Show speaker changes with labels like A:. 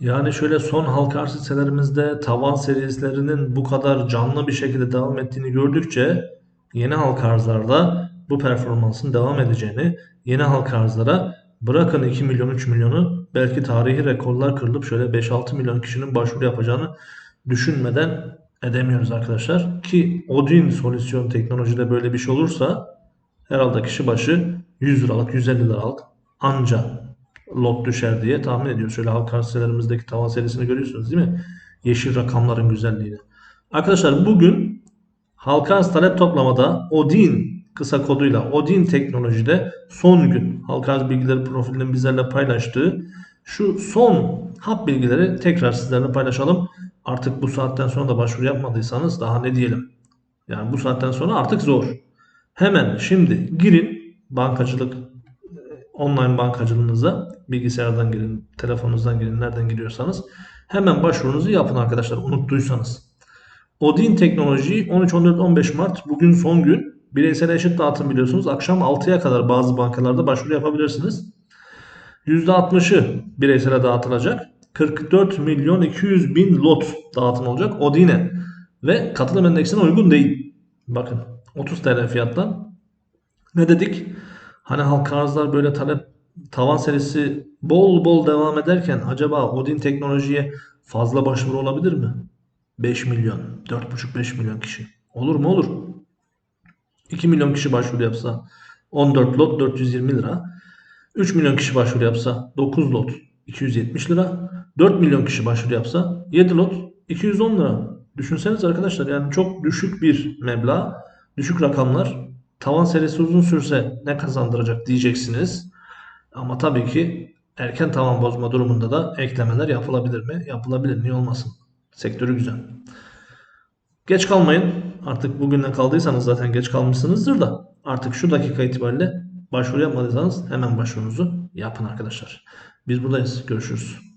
A: Yani şöyle son halka arz hisselerimizde tavan serilerinin bu kadar canlı bir şekilde devam ettiğini gördükçe yeni halka arzlarda bu performansın devam edeceğini, yeni halka arzlara bırakın 2 milyon 3 milyonu belki tarihi rekorlar kırılıp şöyle 5-6 milyon kişinin başvuru yapacağını düşünmeden edemiyoruz arkadaşlar. Ki Odin solüsyon teknolojide böyle bir şey olursa herhalde kişi başı 100 liralık 150 liralık anca lot düşer diye tahmin ediyoruz. Şöyle halka arz sitelerimizdeki tavan serisini görüyorsunuz değil mi? Yeşil rakamların güzelliğini. Arkadaşlar bugün halka arz talep toplamada Odin kısa koduyla Odin teknolojide son gün halka arz bilgileri profilinin bizlerle paylaştığı şu son hap bilgileri tekrar sizlerle paylaşalım. Artık bu saatten sonra da başvuru yapmadıysanız daha ne diyelim. Yani bu saatten sonra artık zor. Hemen şimdi girin bankacılık online bankacılığınıza bilgisayardan girin, telefonunuzdan girin, nereden giriyorsanız hemen başvurunuzu yapın arkadaşlar unuttuysanız. Odin Teknoloji 13, 14, 15 Mart bugün son gün. Bireysel eşit dağıtım biliyorsunuz. Akşam 6'ya kadar bazı bankalarda başvuru yapabilirsiniz. %60'ı bireysele dağıtılacak. 44 milyon 200 bin lot dağıtım olacak Odin'e. Ve katılım endeksine uygun değil. Bakın 30 TL fiyattan. Ne dedik? Hani halka arzlar böyle talep tavan serisi bol bol devam ederken acaba Odin teknolojiye fazla başvuru olabilir mi? 5 milyon, 4,5-5 milyon kişi. Olur mu? Olur. 2 milyon kişi başvuru yapsa 14 lot 420 lira. 3 milyon kişi başvuru yapsa 9 lot 270 lira. 4 milyon kişi başvuru yapsa 7 lot 210 lira. Düşünseniz arkadaşlar yani çok düşük bir meblağ, düşük rakamlar. Tavan serisi uzun sürse ne kazandıracak diyeceksiniz. Ama tabii ki erken tavan bozma durumunda da eklemeler yapılabilir mi? Yapılabilir. Niye olmasın? Sektörü güzel. Geç kalmayın. Artık bugünden kaldıysanız zaten geç kalmışsınızdır da artık şu dakika itibariyle başvuru yapmadıysanız hemen başvurunuzu yapın arkadaşlar. Biz buradayız. Görüşürüz.